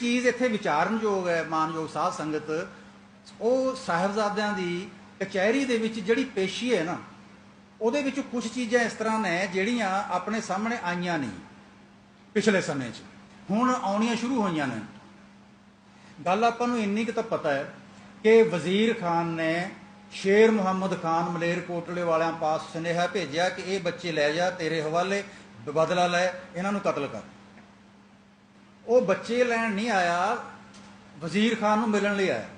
ਚੀਜ਼ ਇੱਥੇ ਵਿਚਾਰਨਯੋਗ ਹੈ, ਮਾਨਯੋਗ ਸਾਧ ਸੰਗਤ, ਉਹ ਸਾਹਿਬਜ਼ਾਦਿਆਂ ਦੀ ਕਚਹਿਰੀ ਦੇ ਵਿੱਚ ਜਿਹੜੀ ਪੇਸ਼ੀ ਹੈ ਨਾ, ਉਹਦੇ ਵਿੱਚ ਕੁਝ ਚੀਜ਼ਾਂ ਇਸ ਤਰ੍ਹਾਂ ਨੇ ਜਿਹੜੀਆਂ ਆਪਣੇ ਸਾਹਮਣੇ ਆਈਆਂ ਨਹੀਂ ਪਿਛਲੇ ਸਮੇਂ 'ਚ। ਹੁਣ ਆਉਣੀਆਂ ਸ਼ੁਰੂ ਹੋਈਆਂ ਨੇ। ਗੱਲ ਆਪਾਂ ਨੂੰ ਇੰਨੀ ਕੁ ਤਾਂ ਪਤਾ ਹੈ ਕਿ ਵਜ਼ੀਰ ਖਾਨ ਨੇ ਸ਼ੇਰ ਮੁਹੰਮਦ ਖਾਨ ਮਲੇਰਕੋਟਲੇ ਵਾਲਿਆਂ ਪਾਸ ਸੁਨੇਹਾ ਭੇਜਿਆ ਕਿ ਇਹ ਬੱਚੇ ਲੈ ਜਾ, ਤੇਰੇ ਹਵਾਲੇ ਬਦਲਾ ਲੈ, ਇਹਨਾਂ ਨੂੰ ਕਤਲ ਕਰ। ਉਹ ਬੱਚੇ ਲੈਣ ਨਹੀਂ ਆਇਆ, ਵਜ਼ੀਰ ਖਾਨ ਨੂੰ ਮਿਲਣ ਲਈ ਆਇਆ।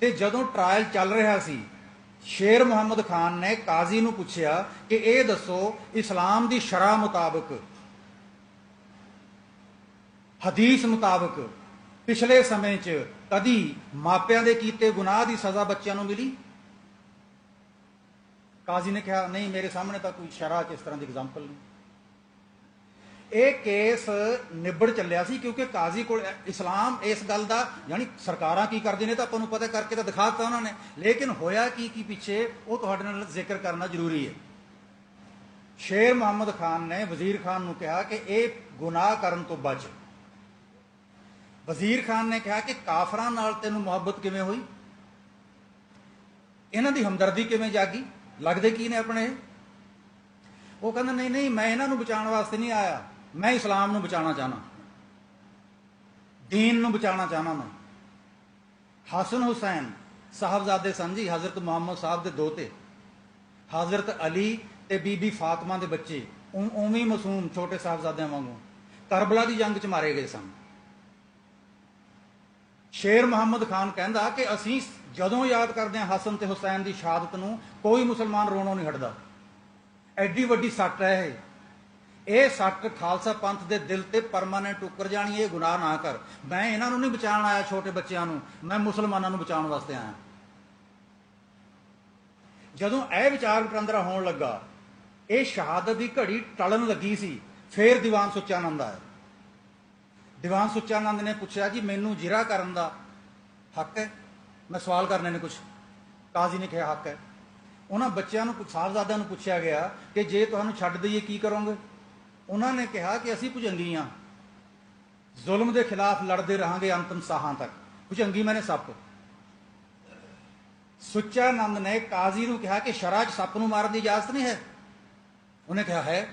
ਤੇ ਜਦੋਂ ਟ੍ਰਾਇਲ ਚੱਲ ਰਿਹਾ ਸੀ, ਸ਼ੇਰ ਮੁਹੰਮਦ ਖਾਨ ਨੇ ਕਾਜ਼ੀ ਨੂੰ ਪੁੱਛਿਆ ਕਿ ਇਹ ਦੱਸੋ, ਇਸਲਾਮ ਦੀ ਸ਼ਰਾ ਮੁਤਾਬਕ, ਹਦੀਸ ਮੁਤਾਬਕ ਪਿਛਲੇ ਸਮੇਂ 'ਚ ਕਦੀ ਮਾਪਿਆਂ ਦੇ ਕੀਤੇ ਗੁਨਾਹ ਦੀ ਸਜ਼ਾ ਬੱਚਿਆਂ ਨੂੰ ਮਿਲੀ? ਕਾਜ਼ੀ ਨੇ ਕਿਹਾ, ਨਹੀਂ, ਮੇਰੇ ਸਾਹਮਣੇ ਤਾਂ ਕੋਈ ਸ਼ਰਾ 'ਚ ਇਸ ਤਰ੍ਹਾਂ ਦੀ ਐਗਜ਼ਾਮਪਲ ਨਹੀਂ। ਇਹ ਕੇਸ ਨਿਬੜ ਚੱਲਿਆ ਸੀ ਕਿਉਂਕਿ ਕਾਜ਼ੀ ਕੋਲ ਇਸਲਾਮ ਇਸ ਗੱਲ ਦਾ, ਯਾਨੀ ਸਰਕਾਰਾਂ ਕੀ ਕਰਦੀਆਂ ਨੇ ਤਾਂ ਆਪਾਂ ਨੂੰ ਪਤਾ ਕਰਕੇ ਤਾਂ ਦਿਖਾ ਦਿੱਤਾ ਉਹਨਾਂ ਨੇ। ਲੇਕਿਨ ਹੋਇਆ ਕੀ ਕੀ ਪਿੱਛੇ ਉਹ ਤੁਹਾਡੇ ਨਾਲ ਜ਼ਿਕਰ ਕਰਨਾ ਜ਼ਰੂਰੀ ਹੈ। ਸ਼ੇਰ ਮੁਹੰਮਦ ਖਾਨ ਨੇ ਵਜ਼ੀਰ ਖਾਨ ਨੂੰ ਕਿਹਾ ਕਿ ਇਹ ਗੁਨਾਹ ਕਰਨ ਤੋਂ ਬਚ। ਵਜ਼ੀਰ ਖਾਨ ਨੇ ਕਿਹਾ ਕਿ ਕਾਫਰਾਂ ਨਾਲ ਤੈਨੂੰ ਮੁਹੱਬਤ ਕਿਵੇਂ ਹੋਈ? ਇਹਨਾਂ ਦੀ ਹਮਦਰਦੀ ਕਿਵੇਂ ਜਾਗੀ? ਲੱਗਦੇ ਕੀ ਨੇ ਆਪਣੇ ਉਹ ਕਹਿੰਦਾ, ਨਹੀਂ ਨਹੀਂ, ਮੈਂ ਇਹਨਾਂ ਨੂੰ ਬਚਾਉਣ ਵਾਸਤੇ ਨਹੀਂ ਆਇਆ। ਮੈਂ ਇਸਲਾਮ ਨੂੰ ਬਚਾਉਣਾ ਚਾਹਨਾ دین ਨੂੰ ਬਚਾਉਣਾ ਚਾਹਨਾ ਮੈਂ ਹਸਨ ਹੁਸੈਨ ਸਾਹਿਬਜ਼ਾਦੇ ਸਨ ਜੀ ਹਜ਼ਰਤ ਮੁਹੰਮਦ ਸਾਹਿਬ ਦੇ ਦੋਤੇ ਹਜ਼ਰਤ ਅਲੀ ਤੇ ਬੀਬੀ ਫਾਤਮਾ ਦੇ ਬੱਚੇ ਉ- ਉਵੇਂ ਹੀ ਮਾਸੂਮ ਛੋਟੇ ਸਾਹਿਬਜ਼ਾਦਿਆਂ ਵਾਂਗੂ ਕਰਬਲਾ ਦੀ ਜੰਗ 'ਚ ਮਾਰੇ ਗਏ ਸਨ ਸ਼ੇਰ ਮੁਹੰਮਦ ਖਾਨ ਕਹਿੰਦਾ ਕਿ ਅਸੀਂ ਜਦੋਂ ਯਾਦ ਕਰਦੇ ਹਾਂ ਹਸਨ ਤੇ ਹੁਸੈਨ ਦੀ ਸ਼ਹਾਦਤ ਨੂੰ ਕੋਈ ਮੁਸਲਮਾਨ ਰੋਣੋਂ ਨਹੀਂ ਹਟਦਾ ਐਡੀ ਵੱਡੀ ਸੱਟ ਹੈ ਇਹ ਇਹ ਸੱਟ ਖਾਲਸਾ ਪੰਥ ਦੇ ਦਿਲ ਤੇ ਪਰਮਾਨੈਂਟ ਉੱਕਰ ਜਾਣੀ ਇਹ ਗੁਨਾਹ ਨਾ ਕਰ। ਮੈਂ ਇਹਨਾਂ ਨੂੰ ਨਹੀਂ ਬਚਾਉਣ ਆਇਆ, ਛੋਟੇ ਬੱਚਿਆਂ ਨੂੰ। ਮੈਂ ਮੁਸਲਮਾਨਾਂ ਨੂੰ ਬਚਾਉਣ ਵਾਸਤੇ ਆਇਆ। ਜਦੋਂ ਇਹ ਵਿਚਾਰ ਵਟਾਂਦਰਾ ਹੋਣ ਲੱਗਾ, ਇਹ ਸ਼ਹਾਦਤ ਦੀ ਘੜੀ ਟਲਣ ਲੱਗੀ ਸੀ, ਫੇਰ ਦੀਵਾਨ ਸੁੱਚਾਨੰਦ ਆਇਆ। ਦੀਵਾਨ ਸੁੱਚਾਨੰਦ ਨੇ ਪੁੱਛਿਆ, ਜੀ, ਮੈਨੂੰ ਜਿਰਾ ਕਰਨ ਦਾ ਹੱਕ ਹੈ? ਮੈਂ ਸਵਾਲ ਕਰਨੇ ਨੇ ਕੁਝ ਕਾਜ਼ੀ ਨੇ ਕਿਹਾ, ਹੱਕ ਹੈ। ਉਹਨਾਂ ਬੱਚਿਆਂ ਨੂੰ, ਸਾਹਿਬਜ਼ਾਦਿਆਂ ਨੂੰ ਪੁੱਛਿਆ ਗਿਆ ਕਿ ਜੇ ਤੁਹਾਨੂੰ ਛੱਡ ਦਈਏ, ਕੀ ਕਰੋਗੇ? ਉਹਨਾਂ ਨੇ ਕਿਹਾ ਕਿ ਅਸੀਂ ਭੁਜੰਗੀ ਹਾਂ ਜ਼ੁਲਮ ਦੇ ਖਿਲਾਫ ਲੜਦੇ ਰਹਾਂਗੇ ਅੰਤਮ ਸਾਹਾਂ ਤੱਕ। ਭੁਜੰਗੀ ਮੈਨੇ ਸੱਪ। ਸੁੱਚਾਨੰਦ ਨੇ ਕਾਜ਼ੀ ਨੂੰ ਕਿਹਾ ਕਿ ਸ਼ਰਅ 'ਚ ਸੱਪ ਨੂੰ ਮਾਰਨ ਦੀ ਇਜਾਜ਼ਤ ਨਹੀਂ ਹੈ। ਉਹਨੇ ਕਿਹਾ, ਹੈ।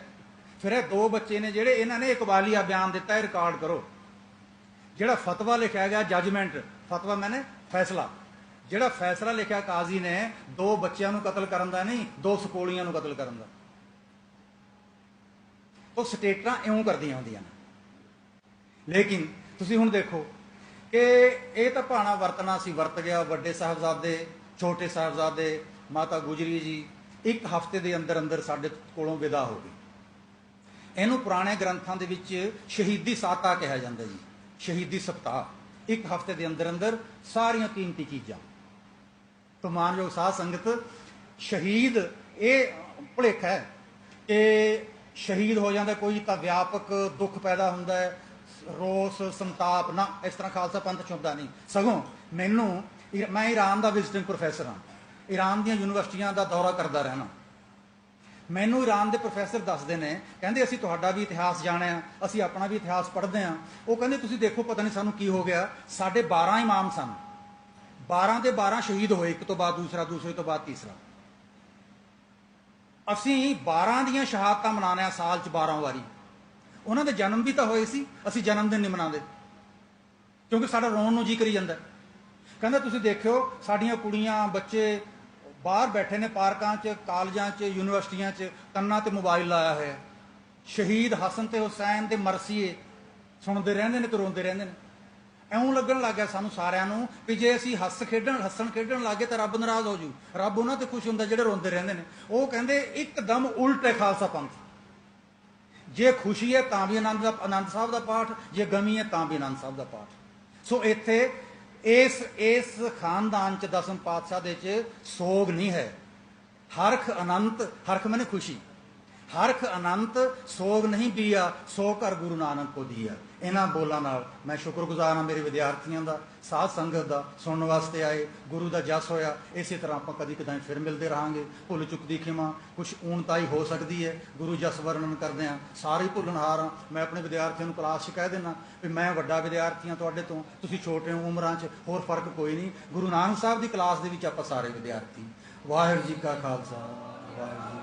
ਫਿਰ ਇਹ ਦੋ ਬੱਚੇ ਨੇ ਜਿਹੜੇ ਇਹਨਾਂ ਨੇ ਇਕਬਾਲੀਆ ਬਿਆਨ ਦਿੱਤਾ ਹੈ ਰਿਕਾਰਡ ਕਰੋ। ਜਿਹੜਾ ਫਤਵਾ ਲਿਖਿਆ ਗਿਆ ਜੱਜਮੈਂਟ ਫਤਵਾ ਮੈਨੇ ਫੈਸਲਾ। ਜਿਹੜਾ ਫੈਸਲਾ ਲਿਖਿਆ ਕਾਜ਼ੀ ਨੇ, ਦੋ ਬੱਚਿਆਂ ਨੂੰ ਕਤਲ ਕਰਨ ਦਾ ਨਹੀਂ, ਦੋ ਸਕੋਲੀਆਂ ਨੂੰ ਕਤਲ ਕਰਨ ਦਾ। ਉਹ ਸਟੇਟਾਂ ਇਉਂ ਕਰਦੀਆਂ ਹੁੰਦੀਆਂ ਨੇ। ਲੇਕਿਨ ਤੁਸੀਂ ਹੁਣ ਦੇਖੋ ਕਿ ਇਹ ਤਾਂ ਭਾਣਾ ਵਰਤਣਾ ਸੀ, ਵਰਤ ਗਿਆ ਵੱਡੇ ਸਾਹਿਬਜ਼ਾਦੇ, ਛੋਟੇ ਸਾਹਿਬਜ਼ਾਦੇ, ਮਾਤਾ ਗੁਜਰੀ ਜੀ, ਇੱਕ ਹਫ਼ਤੇ ਦੇ ਅੰਦਰ ਅੰਦਰ ਸਾਡੇ ਕੋਲੋਂ ਵਿਦਾ ਹੋ ਗਏ। ਇਹਨੂੰ ਪੁਰਾਣੇ ਗ੍ਰੰਥਾਂ ਦੇ ਵਿੱਚ ਸ਼ਹੀਦੀ ਸਾਤਾ ਕਿਹਾ ਜਾਂਦਾ ਜੀ, ਸ਼ਹੀਦੀ ਸਪਤਾਹ। ਇੱਕ ਹਫ਼ਤੇ ਦੇ ਅੰਦਰ ਅੰਦਰ ਸਾਰੀਆਂ ਕੀਮਤੀ ਚੀਜ਼ਾਂ। ਤੋਂ ਮਾਨਯੋਗ ਸਾਧ ਸੰਗਤ, ਸ਼ਹੀਦ ਇਹ ਭੁਲੇਖਾ ਹੈ ਕਿ ਸ਼ਹੀਦ ਹੋ ਜਾਂਦਾ, ਕੋਈ ਤਾਂ ਵਿਆਪਕ ਦੁੱਖ ਪੈਦਾ ਹੁੰਦਾ ਹੈ, ਰੋਸ, ਸੰਤਾਪ, ਨਾ, ਇਸ ਤਰ੍ਹਾਂ ਖਾਲਸਾ ਪੰਥ ਚ ਹੁੰਦਾ ਨਹੀਂ। ਸਗੋਂ ਮੈਨੂੰ ਮੈਂ ਈਰਾਨ ਦਾ ਵਿਜ਼ਿਟਿੰਗ ਪ੍ਰੋਫੈਸਰ ਹਾਂ। ਈਰਾਨ ਦੀਆਂ ਯੂਨੀਵਰਸਿਟੀਆਂ ਦਾ ਦੌਰਾ ਕਰਦਾ ਰਹਿਣਾ ਮੈਨੂੰ ਈਰਾਨ ਦੇ ਪ੍ਰੋਫੈਸਰ ਦੱਸਦੇ ਨੇ, ਕਹਿੰਦੇ ਅਸੀਂ ਤੁਹਾਡਾ ਵੀ ਇਤਿਹਾਸ ਜਾਣਿਆ, ਅਸੀਂ ਆਪਣਾ ਵੀ ਇਤਿਹਾਸ ਪੜ੍ਹਦੇ ਹਾਂ। ਉਹ ਕਹਿੰਦੇ, ਤੁਸੀਂ ਦੇਖੋ ਪਤਾ ਨਹੀਂ ਸਾਨੂੰ ਕੀ ਹੋ ਗਿਆ। ਸਾਡੇ 12 ਇਮਾਮ ਸਨ। 12 ਦੇ 12 ਸ਼ਹੀਦ ਹੋਏ, ਇੱਕ ਤੋਂ ਬਾਅਦ ਦੂਸਰਾ, ਦੂਸਰੇ ਤੋਂ ਬਾਅਦ ਤੀਸਰਾ। ਅਸੀਂ 12 ਦੀਆਂ ਸ਼ਹਾਦਤਾਂ ਮਨਾਉਂਦੇ ਹਾਂ ਸਾਲ 'ਚ 12 ਵਾਰੀ। ਉਹਨਾਂ ਦੇ ਜਨਮ ਵੀ ਤਾਂ ਹੋਏ ਸੀ, ਅਸੀਂ ਜਨਮ ਦਿਨ ਨਹੀਂ ਮਨਾਉਂਦੇ। ਕਿਉਂਕਿ ਸਾਡਾ ਰੋਣ ਨੂੰ ਜੀ ਕਰੀ ਜਾਂਦਾ। ਕਹਿੰਦਾ ਤੁਸੀਂ ਦੇਖਿਓ, ਸਾਡੀਆਂ ਕੁੜੀਆਂ, ਬੱਚੇ ਬਾਹਰ ਬੈਠੇ ਨੇ ਪਾਰਕਾਂ 'ਚ, ਕਾਲਜਾਂ 'ਚ, ਯੂਨੀਵਰਸਿਟੀਆਂ 'ਚ, ਕੰਨਾਂ ਤੇ ਮੋਬਾਈਲ ਲਾਇਆ ਹੋਇਆ। ਸ਼ਹੀਦ ਹਸਨ ਤੇ ਹੁਸੈਨ ਦੇ ਮਰਸੀਏ ਸੁਣਦੇ ਰਹਿੰਦੇ ਨੇ ਤੇ ਰੋਂਦੇ ਰਹਿੰਦੇ ਨੇ। ਐਉਂ ਲੱਗਣ ਲੱਗ ਗਿਆ ਸਾਨੂੰ ਸਾਰਿਆਂ ਨੂੰ ਕਿ ਜੇ ਅਸੀਂ ਹੱਸ ਖੇਡਣ, ਹੱਸਣ ਖੇਡਣ ਲੱਗੇ ਤਾਂ ਰੱਬ ਨਾਰਾਜ਼ ਹੋ ਜੂ। ਰੱਬ ਉਹਨਾਂ ਤੇ ਖੁਸ਼ ਹੁੰਦਾ ਜਿਹੜੇ ਰੋਂਦੇ ਰਹਿੰਦੇ ਨੇ। ਉਹ ਕਹਿੰਦੇ, ਇੱਕਦਮ ਉਲਟ ਹੈ ਖਾਲਸਾ ਪੰਥ। ਜੇ ਖੁਸ਼ੀ ਹੈ ਤਾਂ ਵੀ ਆਨੰਦ ਦਾ ਆਨੰਦ ਸਾਹਿਬ ਦਾ ਪਾਠ, ਜੇ ਗਮੀ ਹੈ ਤਾਂ ਵੀ ਆਨੰਦ ਸਾਹਿਬ ਦਾ ਪਾਠ। ਸੋ ਇੱਥੇ ਇਸ ਇਸ ਖਾਨਦਾਨ ਚ ਦਸਮ ਪਾਤਸ਼ਾਹ ਦੇ ਚ ਸੋਗ ਨਹੀਂ ਹੈ। ਹਰਖ ਅਨੰਤ ਹਰਖ ਮੈਨੇ ਖੁਸ਼ੀ। ਹਰਖ ਅਨੰਤ ਸੋਗ ਨਹੀਂ ਪੀਆ, ਸੋ ਘਰ ਗੁਰੂ ਨਾਨਕ ਕੋ ਦੀਆ। ਇਹਨਾਂ ਬੋਲਾਂ ਨਾਲ ਮੈਂ ਸ਼ੁਕਰਗੁਜ਼ਾਰ ਹਾਂ ਮੇਰੇ ਵਿਦਿਆਰਥੀਆਂ ਦਾ, ਸਾਧ ਸੰਗਤ ਦਾ, ਸੁਣਨ ਵਾਸਤੇ ਆਏ, ਗੁਰੂ ਦਾ ਜਸ ਹੋਇਆ। ਇਸੇ ਤਰ੍ਹਾਂ ਆਪਾਂ ਕਦੀ ਕਦਾਈ ਫਿਰ ਮਿਲਦੇ ਰਹਾਂਗੇ। ਭੁੱਲ ਚੁੱਕਦੀ ਖਿਮਾ ਕੁਝ ਊਣਤਾਈ ਹੋ ਸਕਦੀ ਹੈ। ਗੁਰੂ ਜਸ ਵਰਣਨ ਕਰਦੇ ਆ ਸਾਰੇ ਭੁੱਲਣਹਾਰ ਹਾਂ। ਮੈਂ ਆਪਣੇ ਵਿਦਿਆਰਥੀਆਂ ਨੂੰ ਕਲਾਸ 'ਚ ਕਹਿ ਦਿੰਦਾ ਵੀ ਮੈਂ ਵੱਡਾ ਵਿਦਿਆਰਥੀ ਹਾਂ ਤੁਹਾਡੇ ਤੋਂ, ਤੁਸੀਂ ਛੋਟੇ ਹੋ ਉਮਰਾਂ 'ਚ, ਹੋਰ ਫ਼ਰਕ ਕੋਈ ਨਹੀਂ। ਗੁਰੂ ਨਾਨਕ ਸਾਹਿਬ ਦੀ ਕਲਾਸ ਦੇ ਵਿੱਚ ਆਪਾਂ ਸਾਰੇ ਵਿਦਿਆਰਥੀ ਵਾਹਿਗੁਰੂ ਜੀ ਕਾ ਖਾਲਸਾ, ਵਾਹਿਗੁਰੂ